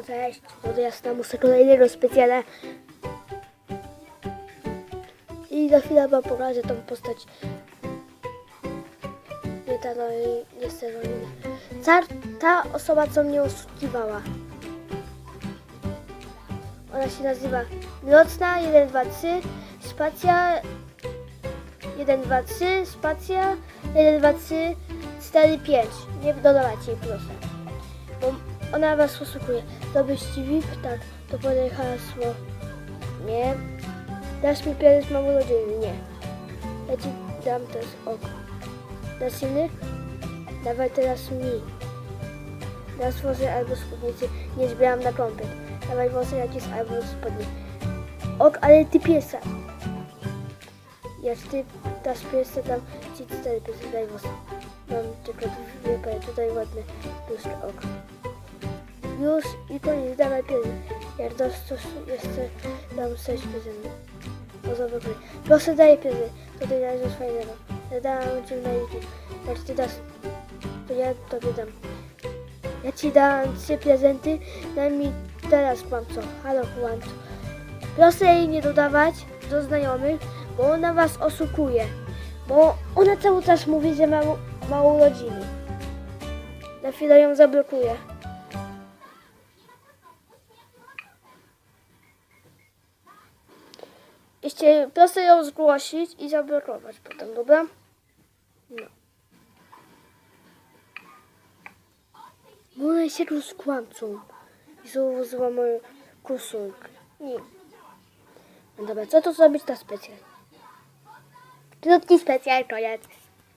No cześć, to jasna muszę kolejnego specjala. I za chwilę wam pokażę tą postać. Nie ta, no i jest Ewelina. Ta, ta osoba, co mnie oszukiwała. Ona się nazywa Nocna 123 Spacja 123 Spacja 123 45. Nie dodawać jej proszę. Ona was oszukuje. Dobyście VIP? Tak. To podaj hasło. Nie. Dasz mi prezent mam urodziny? Nie. Ja ci dam też oko. Dasz inny? Dawaj teraz mi. Dasz włosy albo spódnicy. Nie zbieram na komplet. Dawaj włosy jakieś albo spodnie. Ok, ale ty piesa. Jak ty dasz piesa, dam ci cztery piesy. Daj włosy. Mam tylko dwie. Tutaj ładne duże oko. Już i koniec, dawaj pieniądze. Jak coś jeszcze, dam sześć prezentów. Poza wykry. Proszę daję pieniądze, to ty dajesz coś fajnego. Ja dam ci na YouTube. Jak ty dasz, to ja tobie dam. Ja ci dam trzy prezenty, daj mi teraz kłamco. Halo kłamco. Proszę jej nie dodawać do znajomych, bo ona was oszukuje. Bo ona cały czas mówi, że ma, ma urodziny. Na chwilę ją zablokuję. Jeszcze proszę ją zgłosić i zablokować potem, dobra? No. Bo ona jest jakąś kłamcą i zauważyła moją koszulkę. Nie. No dobra, co to zrobić na specjal? Krótki specjal, koniec.